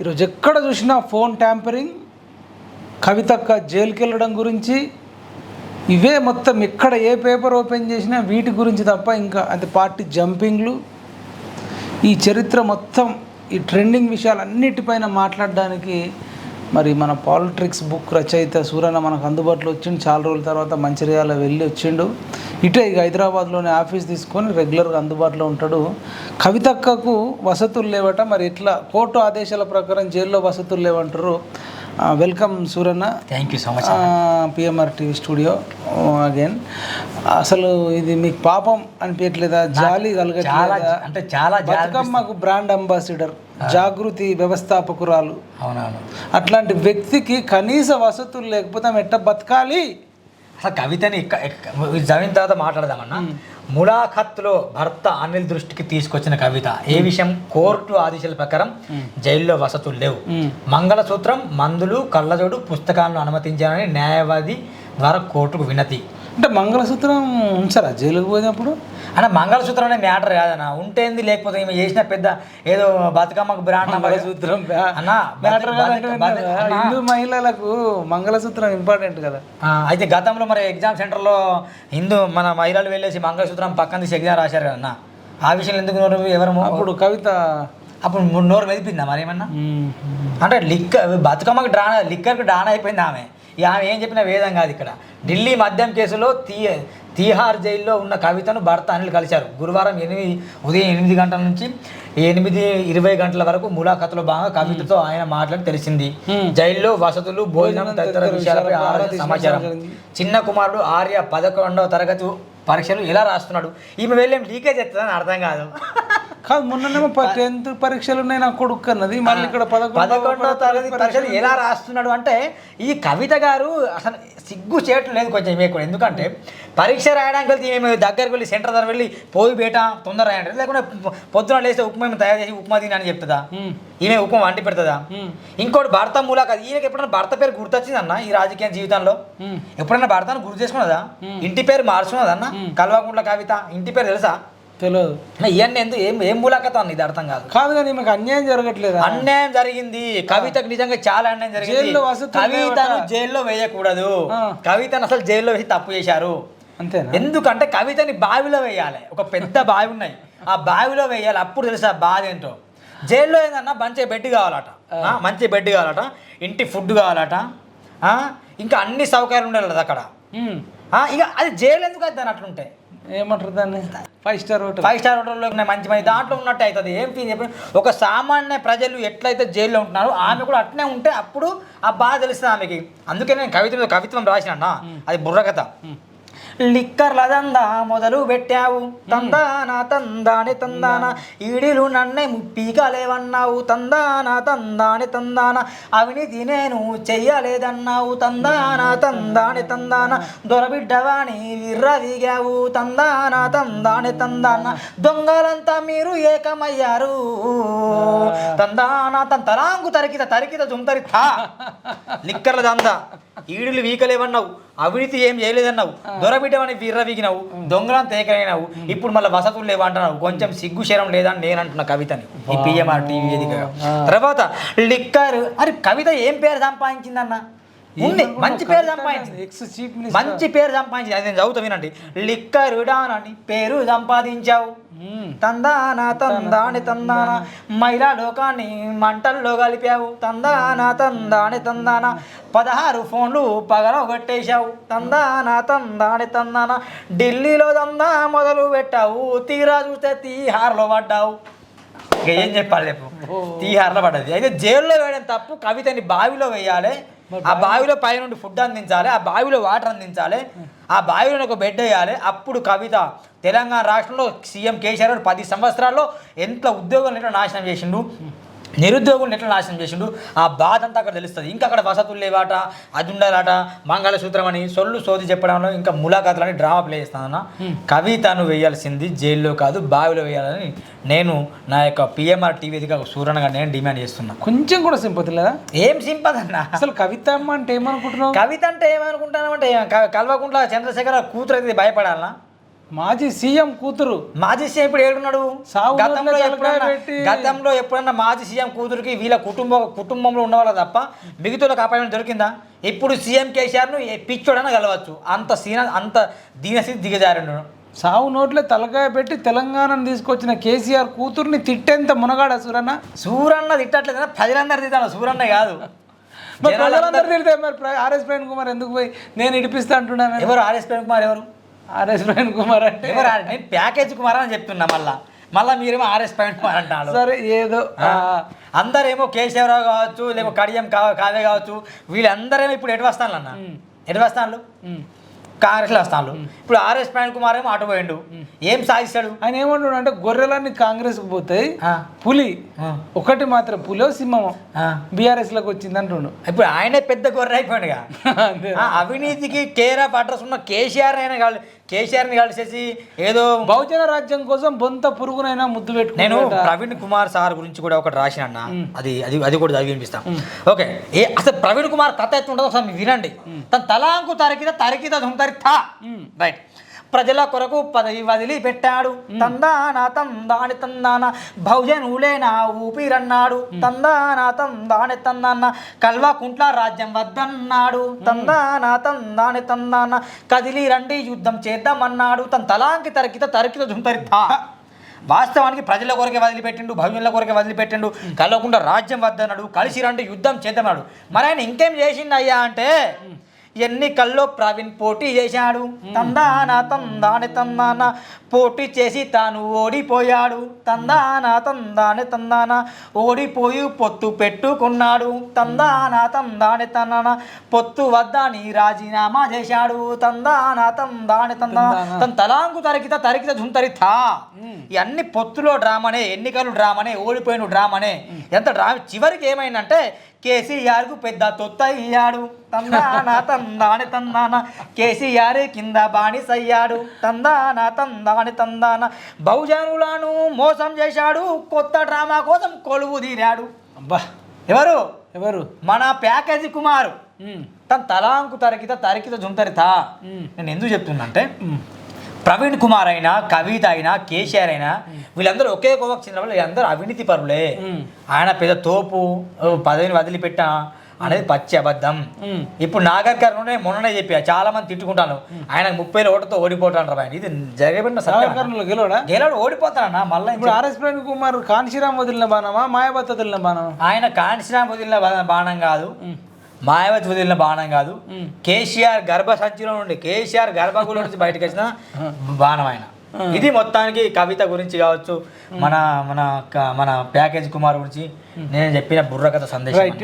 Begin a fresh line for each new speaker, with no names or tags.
ఈరోజు ఎక్కడ చూసినా ఫోన్ ట్యాంపరింగ్ కవితక్క జైలుకి వెళ్ళడం గురించి ఇవే మొత్తం ఎక్కడ ఏ పేపర్ ఓపెన్ చేసినా వీటి గురించి తప్ప ఇంకా అది పార్టీ జంపింగ్లు. ఈ చరిత్ర మొత్తం ఈ ట్రెండింగ్ విషయాలన్నిటిపైన మాట్లాడడానికి మరి మన పాలిటిక్స్ బుక్ రచయిత సూరన్న మనకు అందుబాటులో వచ్చిండు. చాలా రోజుల తర్వాత మంచిర్యాల వెళ్ళి వచ్చిండు. ఇటే ఇక హైదరాబాద్లోనే ఆఫీస్ తీసుకొని రెగ్యులర్గా అందుబాటులో ఉంటాడు. కవితక్కకు వసతులు లేవట మరి ఇట్లా కోర్టు ఆదేశాల ప్రకారం జైల్లో వసతులు లేవంటారు. Welcome Suranna.
Thank you so much
PMR TV studio again అసలు ఇది మీకు పాపం అనిపించట్లేదా? జాలి కలగట్లేదా?
అంటే చాలా
బతుకమ్మకు బ్రాండ్ అంబాసిడర్ జాగృతి వ్యవస్థాపకురాలు.
అవునవును.
అట్లాంటి వ్యక్తికి కనీస వసతులు లేకపోతే ఆమె ఎట్ట బతకాలి?
అసలు కవితని చదివిన తర్వాత మాట్లాడదామన్నా. ములాఖత్లో భర్త అనిల్ దృష్టికి తీసుకొచ్చిన కవిత. ఏ విషయం? కోర్టు ఆదేశాల ప్రకారం జైల్లో వసతులు లేవు. మంగళసూత్రం మందులు కళ్ళజోడు పుస్తకాలను అనుమతించాలని న్యాయవాది ద్వారా కోర్టుకు వినతి.
అంటే మంగళసూత్రం ఉంచారా? జైలుకు పోయినప్పుడు?
అన్న మంగళసూత్రం అనే మ్యాటర్ కాదన్న. ఉంటేంది లేకపోతే ఈమె చేసిన పెద్ద ఏదో బతుకమ్మకు బ్రాండ్
మంగళసూత్రం
అన్న
మ్యాటర్?
అన్న,
హిందూ మహిళలకు మంగళసూత్రం ఇంపార్టెంట్ కదా.
అయితే గతంలో మరి ఎగ్జామ్ సెంటర్లో హిందూ మన మహిళలు వెళ్ళేసి మంగళసూత్రం పక్కన తీసి ఎగ్జామ్ రాశారు కదన్న ఆ విషయంలో ఎందుకు నోరు ఎవరు
అప్పుడు కవిత
అప్పుడు నోరు మెదిపిందా మరి ఏమన్నా. అంటే లిక్కర్ బతుకమ్మకి డ్రా లిక్కర్కి డాన్ అయిపోయింది ఆమె. ఆమె ఏం చెప్పినా వేదం కాదు ఇక్కడ. ఢిల్లీ మద్యం కేసులో తీ తీహార్ జైల్లో ఉన్న కవితను భర్త అనిల్ కలిశారు. గురువారం ఎనిమిది ఉదయం ఎనిమిది గంటల నుంచి ఎనిమిది ఇరవై గంటల వరకు ములాఖతులో భాగంగా కవితతో ఆయన మాట్లాడి తెలిసింది. జైల్లో వసతులు భోజనం తదితర విషయాలపై సమాచారం. చిన్న కుమారుడు ఆర్య పదకొండవ తరగతి పరీక్షలు ఎలా రాస్తున్నాడు? ఈమె వెళ్ళేం లీకేజ్ చేస్తుందని అర్థం కాదు.
కాదు మొన్ననేమో టెన్త్ పరీక్షలు ఉన్నాయి నా కొడుకు అన్నది. మళ్ళీ ఇక్కడ పదకొండవ
తరగతి పరీక్షలు ఎలా రాస్తున్నాడు అంటే ఈ కవిత గారు అసలు సిగ్గు చేయటం లేదు కొంచెం ఈమె కూడా. ఎందుకంటే పరీక్ష రాయడానికి వెళ్తే ఈమె దగ్గరికి వెళ్ళి సెంటర్ దగ్గర వెళ్ళి పోయి బేట తొందర రాయండి. లేకుంటే పొద్దున లేస్తే ఉప్మా తయారు చేసి ఉప్మా తిని అని చెప్తుందా?
మ్మ్.
ఈమె ఉప్మా వంటి పెడుతుందా?
మ్మ్.
ఇంకోటి భర్త మూలాక ఈయనకి ఎప్పుడైనా భర్త పేరు గుర్తొచ్చిందన్న ఈ రాజకీయ జీవితంలో?
మ్మ్.
ఎప్పుడైనా భర్తను గుర్తు చేసుకున్నదా? ఇంటి పేరు మార్చుకున్నదన్న? కల్వకుంట్ల కవిత ఇంటి పేరు తెలుసా?
తెలియదు
ఇవన్నీ ఎందుకు? ఏం ఏం మూలాకత ఇది అర్థం కాదు.
కాదు కానీ మీకు అన్యాయం జరగట్లేదా?
అన్యాయం జరిగింది. కవితకు నిజంగా చాలా అన్యాయం జరిగింది. కవితను. జైల్లో వేయకూడదు. కవితను అసలు జైల్లో వేసి తప్పు చేశారు.
అంతేనా?
ఎందుకంటే కవితని బావిలో వేయాలి. ఒక పెద్ద బావి ఉన్నాయి. ఆ బావిలో వేయాలి. అప్పుడు తెలుసా బాధ ఏంటో? జైల్లో ఏందన్నా మంచి బెడ్ కావాలట. మంచి బెడ్ కావాలట. ఇంటి ఫుడ్ కావాలట. ఇంకా అన్ని సౌకర్యాలు ఉండాలి అక్కడ. ఇక అది జైలు ఎందుకు అవుతుంది అట్లుంటే?
ఏమంటారు దాన్ని? Five star hotel
five star హోటల్లో ఉన్నాయి మంచి మంచి. దాంట్లో ఉన్నట్టు అవుతుంది. ఏం ఫీల్ చెప్పండి ఒక సామాన్య ప్రజలు ఎట్లయితే జైల్లో ఉంటున్నారో ఆమె కూడా అట్నే ఉంటే అప్పుడు ఆ బాధ తెలుస్తుంది ఆమెకి. అందుకే నేను కవిత మీద కవిత్వం రాసిన అది బుర్రకథ. లిక్కర్ల దందా మొదలు పెట్టావు. తందానా తందాని తందాన. ఈడిలు నన్నే ముప్పికలేవన్నావు. తందానా తందాని తందాన. అవినీతి నేను చెయ్యలేదన్నావు. తందాన తందాని తందానా. దొరబిడ్డవాణి విర్రవిగావు తందానా తందాని తందాన. దొంగలంతా మీరు ఏకమయ్యారు. తందానా తన తలాంగు తరికిత తరికిత జుంతరి థా లిక్కర్ల దందా. ఈడులు వీకలేవన్నావు. అవినీతి ఏం చేయలేదన్నావు. దొరబి వీర్ర వీగినావు దొంగలను తేకరైనావు ఇప్పుడు మళ్ళీ వసతులు లేవంటున్నావు కొంచెం సిగ్గు శరం లేదని నేను అంటున్నా కవితని. ఈ పిఎంఆర్ టీవీ వేదికగా తర్వాత లిక్కర్. అరే కవిత ఏం పేరు సంపాదించిందన్న? ఉంది. మంచి పేరు సంపాదించింది.
ఎక్స్ చీఫ్ మినిస్టర్
మంచి పేరు సంపాదించింది. అది నేను చదువుతా వినండి. లిక్కర్ డానని పేరు సంపాదించావు. తందాన తందాని తందాన. మహిళా లోకాన్ని మంటల్లో కలిపావు. తందాన తందాని తందాన. పదహారు ఫోన్లు పగల కొట్టేశావు. తందాన తందాని తందాన. ఢిల్లీలో దందా మొదలు పెట్టావు. తీరా చూస్తే తీహార్లో పడ్డావు. ఇక ఏం చెప్పాలి చెప్పు తీహార్లో పడ్డది. అయితే జైల్లో వేయడం తప్పు. కవితని బావిలో వేయాలి. ఆ బావిలో పైనుండి ఫుడ్ అందించాలి ఆ బావిలో వాటర్ అందించాలి ఆ బావిలో ఒక బెడ్ వేయాలి. అప్పుడు కవిత తెలంగాణ రాష్ట్రంలో సీఎం కేసీఆర్ గారు పది సంవత్సరాల్లో ఎంత ఉద్యోగాలు ఎట్లా నాశనం చేసిండు. నిరుద్యోగులను ఎట్లా నాశనం చేసిండు. ఆ బాధ అంతా అక్కడ తెలుస్తుంది. ఇంకా అక్కడ వసతులు లేవాట అది ఉండాలట మంగళసూత్రం అని సొల్లు సోది చెప్పడంలో ఇంకా ములాఖాతులని డ్రామా ప్లే చేస్తానన్న. కవితను వేయాల్సింది జైల్లో కాదు బావిలో వేయాలని నేను నా యొక్క పిఎంఆర్ టీవీదిగా సూరణగా నేను డిమాండ్ చేస్తున్నా.
కొంచెం కూడా సింపతి లేదా?
ఏం సింపల్ అన్న
అసలు కవిత అమ్మ అంటే ఏమనుకుంటున్నావు?
కవిత అంటే ఏమనుకుంటాను అంటే కల్వకుంట్ల చంద్రశేఖర కూతురు అయితే భయపడాలనా?
మాజీ సీఎం కూతురు.
మాజీ సీఎం ఇప్పుడు ఏడున్నాడు? గతంలో
పెట్టి-
గతంలో ఎప్పుడన్నా మాజీ సీఎం కూతురికి వీళ్ళ కుటుంబ కుటుంబంలో ఉన్న వాళ్ళ తప్ప మిగతా అపాయింట్మెంట్ దొరికిందా? ఇప్పుడు సీఎం కేసీఆర్ను పిచ్చోడైనా కలవచ్చు. అంత సీన అంత దీనస్థితి దిగజారిండు.
సావు నోట్లే తలకాయ పెట్టి తెలంగాణను తీసుకొచ్చిన కేసీఆర్ కూతుర్ని తిట్టేంత మునగాడ సురన్న?
సూరన్న తిట్టట్లేదు ప్రజలందరూ తిట్టాను సూరన్న కాదు.
మరి ప్రజలందరూ తిడితే మరి ఆర్ఎస్ ప్రవీణ్ కుమార్ ఎందుకు పోయి నేను ఇడిపిస్తా అంటున్నాను
ఎవరు? ఆర్ఎస్ ప్రేమ్ కుమార్ ఎవరు?
ఆర్ఎస్ ప్రవీణ్ కుమార్ అంటే
నేను ప్యాకేజ్ కుమార్ అని చెప్తున్నా మళ్ళా. మళ్ళా మీరేమో ఆర్ఎస్ ప్రేమ్ కుమార్ అంటారు
సరే ఏదో
అందరేమో కేశవరావు కావచ్చు లేకపోతే కడియం కా కావ్య కావచ్చు వీళ్ళందరేమో ఇప్పుడు ఎటు వస్తాను అన్న? ఎటు వస్తాను. కాంగ్రెస్లో వస్తాను ఇప్పుడు ఆర్ఎస్ ప్రవీణ్ కుమార్ ఏమో అటు పోయిండు. ఏం సాధిస్తాడు?
ఆయన ఏమంటున్నాడు అంటే గొర్రెలన్నీ కాంగ్రెస్కి పోతాయి. పులి. ఒకటి మాత్రం పులో సింహమో
ఆ.
బీఆర్ఎస్లోకి వచ్చింది అంటుండు.
ఇప్పుడు ఆయనే పెద్ద గొర్రె అయిపోయాడుగా. అవినీతికి కేర్ ఆఫ్ అడ్రస్ ఉన్న కేసీఆర్ అయినా కాదు కేసీఆర్ని కలిసేసి ఏదో
బహుజన రాజ్యం కోసం బొంత పురుగునైనా ముద్దు
నేను
పెట్టుకుని
ప్రవీణ్ కుమార్ సార్ గురించి కూడా ఒకటి రాసిన అన్న అది అది అది కూడా చదివి వినిపిస్తాం. ఓకే. ఏ అసలు ప్రవీణ్ కుమార్ కథ ఎట్లుంటుందో ఒకసారి వినండి. తన తలాంకు తరికిత తరికిత ధుంతరి థా. రైట్. ప్రజల కొరకు పదవి వదిలి పెట్టాడు తందాన తందాని తందాన బహుజనులేనా ఊపిరన్నాడు. తందాన తందాని తందాన కల్వకుంట్ల రాజ్యం వద్దన్నాడు. తందాన తందాని తందాన కదిలి రండి యుద్ధం చేద్దామన్నాడు. తన తలాంకి తరికిత తరికిత ధుంతరి థా వాస్తవానికి ప్రజల కొరకే వదిలిపెట్టిండు భవ్యుల కొరకే వదిలిపెట్టిండు. కలవకుండా రాజ్యం వద్దన్నాడు కలిసి రండి యుద్ధం చేద్దామన్నాడు. మరి ఆయన ఇంకేం చేసిండు అయ్యా అంటే ఎన్నికల్లో ప్రవీణ్ పోటీ చేశాడు. తందాన తందాని తందాన. పోటీ చేసి తాను ఓడిపోయాడు. తందాన తందాని తందాన. ఓడిపోయి పొత్తు పెట్టుకున్నాడు. తందాన తందాని తందాన. పొత్తు వద్దని రాజీనామా చేశాడు. తందాన తందాని తందాన. తన తలాంకు తరికిత తరికిత జుంతరి థా ఇవన్నీ పొత్తులో డ్రామానే ఎన్నికలు డ్రామానే ఓడిపోయిన డ్రామానే. ఎంత డ్రా చివరికి ఏమైందంటే కేసీఆర్కు పెద్ద తొత్త అయ్యాడు తందాన తందాని తందాన. కేసీఆర్ కింద బానిసయ్యాడు. తందాన తందాని తందాన. బహుజనులను మోసం చేశాడు. కొత్త డ్రామా కోసం కొలువు తీరాడు.
అబ్బా.
ఎవరు?
ఎవరు?
మన ప్యాకేజీ కుమారు. తన తలాంకు తరికిత తరికిత జుంతరితా. నేను ఎందుకు చెప్తున్నా అంటే. ప్రవీణ్ కుమార్ అయినా కవిత అయినా కేసీఆర్ అయినా వీళ్ళందరూ ఒకే కోవకు చెందిన వాళ్ళు వీళ్ళందరూ అవినీతి పరులే. ఆయన పెద్ద తోపు పదవిని వదిలిపెట్టా అనేది పచ్చి అబద్ధం. ఇప్పుడు నాగర్ కర్ణనే మొన్ననే చెప్పా చాలా మంది తిట్టుకుంటాను ఆయన ముప్పై ఓటుతో ఓడిపోతాడు ఆయన ఇది జరగబడిన సత్యం.
నాగర్కర్నూలు గెలవడా?
గెలవాడు ఓడిపోతాడన్నా మళ్ళీ
ఇప్పుడు ఆర్ఎస్ ప్రవీణ్ కుమార్ కాన్శీరామ్ వదిలిన బాణమా మాయాబత్ వదిలిన బాణమా?
ఆయన కాంచనా వదిలిన బాణం కాదు. మాయావతి వదిలిన బాణం కాదు. కేసీఆర్ గర్భ సంచిలో నుండి కేసీఆర్ గర్భగులో నుంచి బయటకు వచ్చిన బాణం ఆయన. ఇది మొత్తానికి కవిత గురించి కావచ్చు మన మన మన ప్యాకేజ్ కుమార్ గురించి నేను చెప్పిన బుర్రకథ సందేశం